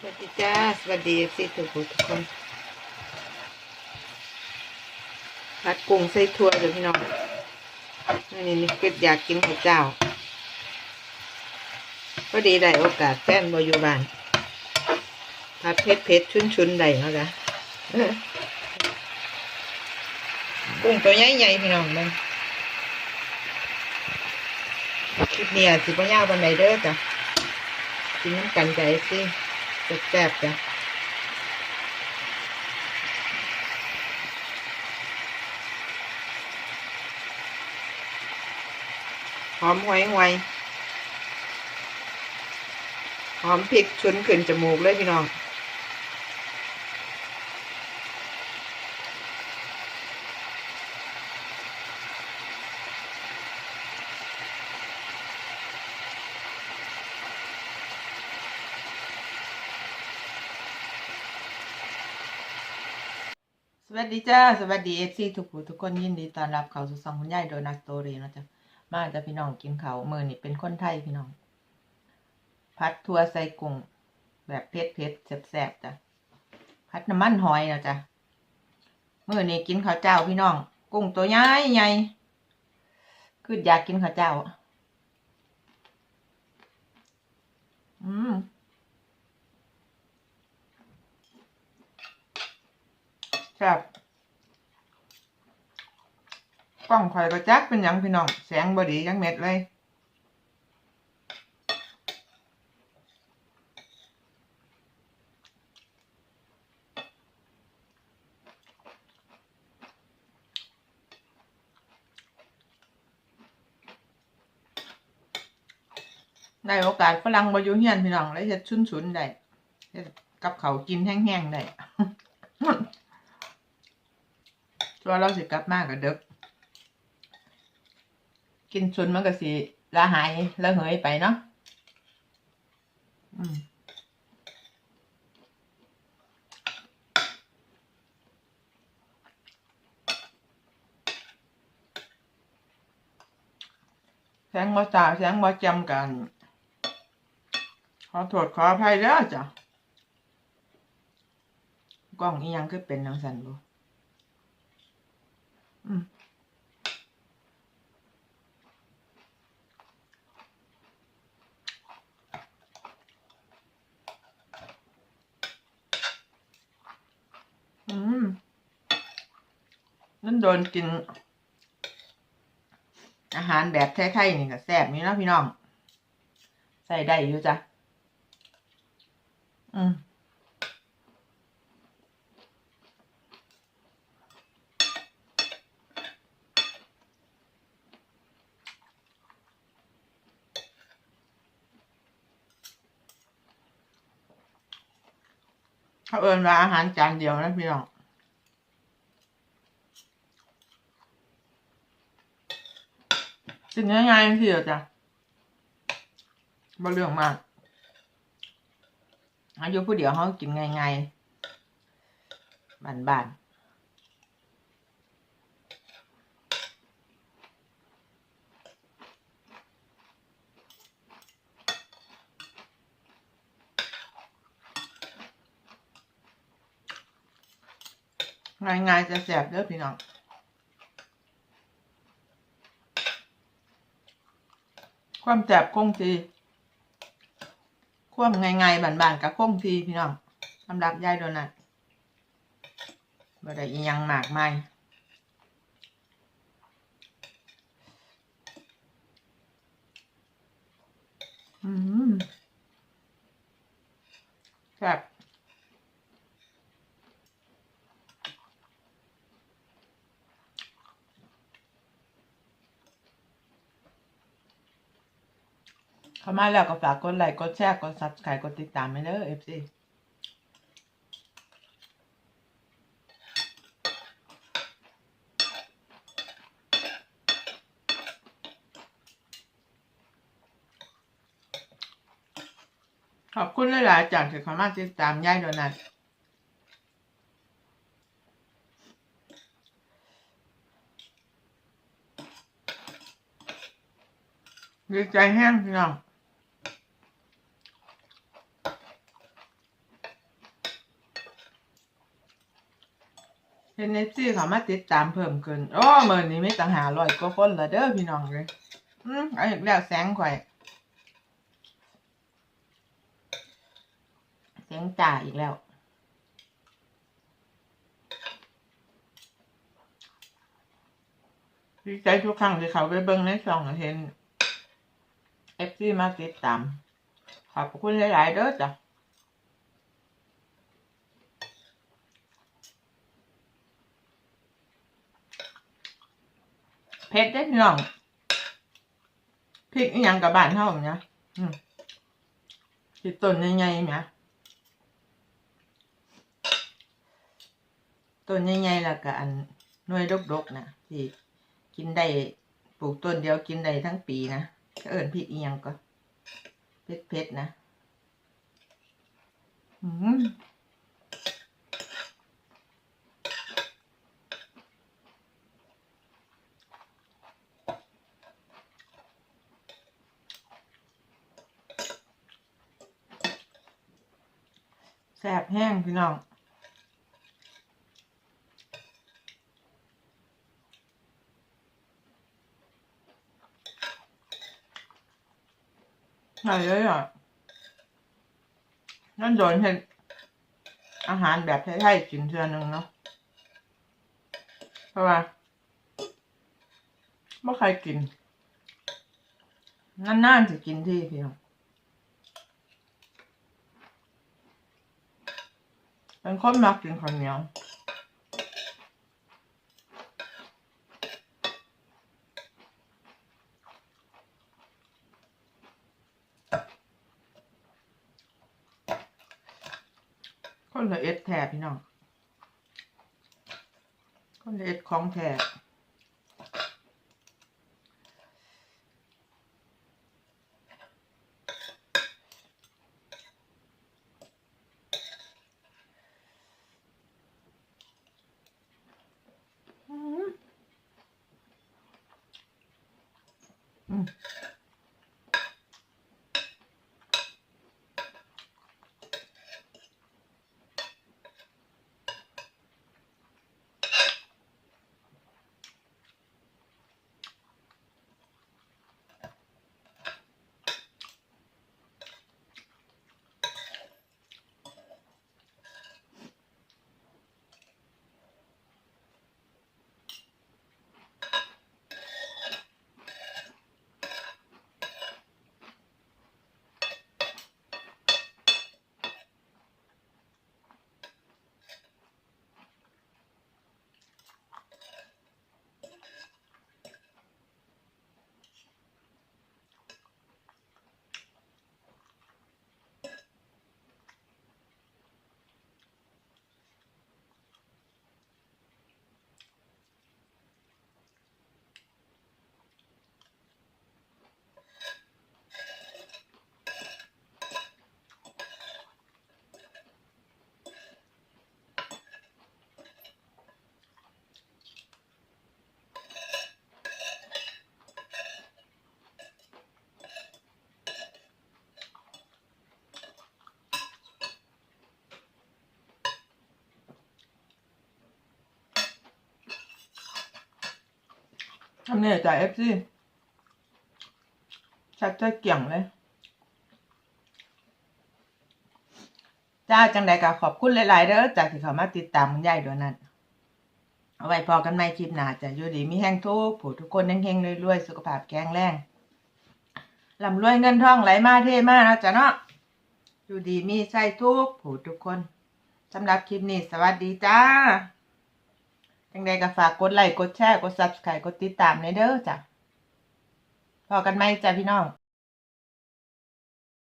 สวัสดีจ้า สวัสดีสิทุกุทุกคนผัดกุ้งใส่ถั่วเดี๋ยวพี่น้องนี่นี่ก็อยากกินข้าวเจ้าพอดีได้โอกาสแฟนบอยู่บ้านผัดเผ็ดเผ็ดชุนชุนได้เนาะจ้ะกุ้งตัวใหญ่ๆพี่น้องมันคลิปนี้อาจสิบ่ยาวปานใดเด้อจ้ะกินน้ำกันใจสิ แซ่บๆจ้ะหอมหวยหวยหอมพริกชุนขึ้นจมูกเลยพี่น้อง สวัสดีจ้าสวัสดีเอฟซีทุกผู้ทุกคนยินดีต้อนรับเข้าสู่ซองคุณยายโดนัทสตอรี่นะจ๊ะมาจะพี่น้องกินเขาวมือนี่เป็นคนไทยพี่น้อง พัดทัวใส่กุ้งแบบเผ็ดเผ็ดแซ่บๆจ้ะพัดน้ำมันหอยนะจ๊ะมือนี่กินข้าวเจ้าพี่น้อง กุ้งตัวใหญ่ใหญ่คืออยากกินข้าวเจ้า อืม แซ่บกล้องข่อยก็จักเป็นหยังพี่น้อง แสงบดียังเม็ดเลยได้โอกาสฝรั่งมาอยู่เฮียนพี่น้องแล้วจะชุนชุนๆได้เฮ็ดกับเขาวกินแห้งๆได้ ตัวเราสิกลับมากกับเด็กกินชุนมันก็สิละหายละเหยไปเนาะอืมแสงบ่จ่าแสงบ่จำกัน ขอโทษขออภัยเด้อจ้ะกล้องอียังคือเป็นจังซั่นบ่อืม อืมนั่น โดนกิน อาหารแบบไทยๆนี่ก็แซ่บนี่เนาะพี่น้อง ใส่ได้อยู่จ้ะ อืมเขาเอินว่าอาหารจานเดียวนะพี่น้อง กินง่ายๆทีเดียวจ้ะบ่เรื่องมากอายุผู้เดียวเขากินง่ายๆบานๆง่ายๆจะแสบเด้อพี่น้อง ความแสบคงทีความง่ายๆบานๆกับคงทีพี่น้องสำหรับยายโดนัทบ่ได้อียังมากมายอืมแซ่บ เข้ามาแล้วก็ฝากกดไลค์กดแชร์กดซับสไครต์กดติดตามไปเด้อ FC ขอบคุณหลายๆจากที่เข้ามาติดตามย่ายโดนัทดีใจแห้งพี่น้อง เห็นเอฟซีเขามาติดตามเพิ่มขึ้น โอ้เมื่อนี้ไม่ต่างหาร้อยกว่าคนละเด้อพี่น้องเลยอืมเอาอีกแล้วแสงข่อยแสงจ่าอีกแล้วดีใจทุกครั้งที่เขาไปเบิ่งในช่องเห็นเอฟซีมาติดตาม ขอบคุณหลาย ๆ เด้อจ้ะ เผ็ดได้พี่น้องพริกอีหยังกับบ้านเฮาเนี่ยอืมติดต้นใหญ่ๆเนี่ยต้นใหญ่ๆแล้วก็อันหน่วยดกๆนะที่กินได้ปลูกต้นเดียวกินได้ทั้งปีนะก็เอิญพริกอีหยังก็เผ็ดเผ็ดๆนะ อืม แซ่บแห้งพี่น้องใช่เลยอะนั่นโดนเห็นอาหารแบบไทยๆกินเทือนึงเนาะเพราะว่าไม่ใครกินนานๆจะกินที่พี่น้อง เป็นคนมักกินข้าวเหนียวคนละเอ็ดแท้พี่น้องคนละเอ็ดของแท้ Mm. ทำเนี่ยจ่ายเอฟซีชักจะเกี่ยงเลย จ้าจังใดก็ขอบคุณหลาย ๆเด้อจากที่เขามาติดตามคุณยายด้วยนั่นเอาไว้พอกันในคลิปหน้าจะอยู่ดีมีแห้งทุกผู้ทุกคนเฮงๆรวยๆสุขภาพแข็งแรงลำรวยเงินทองไหลมาเทมาเนะจ้ะเนาะอยู่ดีมีใส่ทุกผู้ทุกคนสำหรับคลิปนี้ สวัสดีจ้า จังใดก็ฝากกดไลค์กดแชร์กด subscribe กดติดตามในเด้อจ้ะพอกันไหมจ้ะพี่น้อง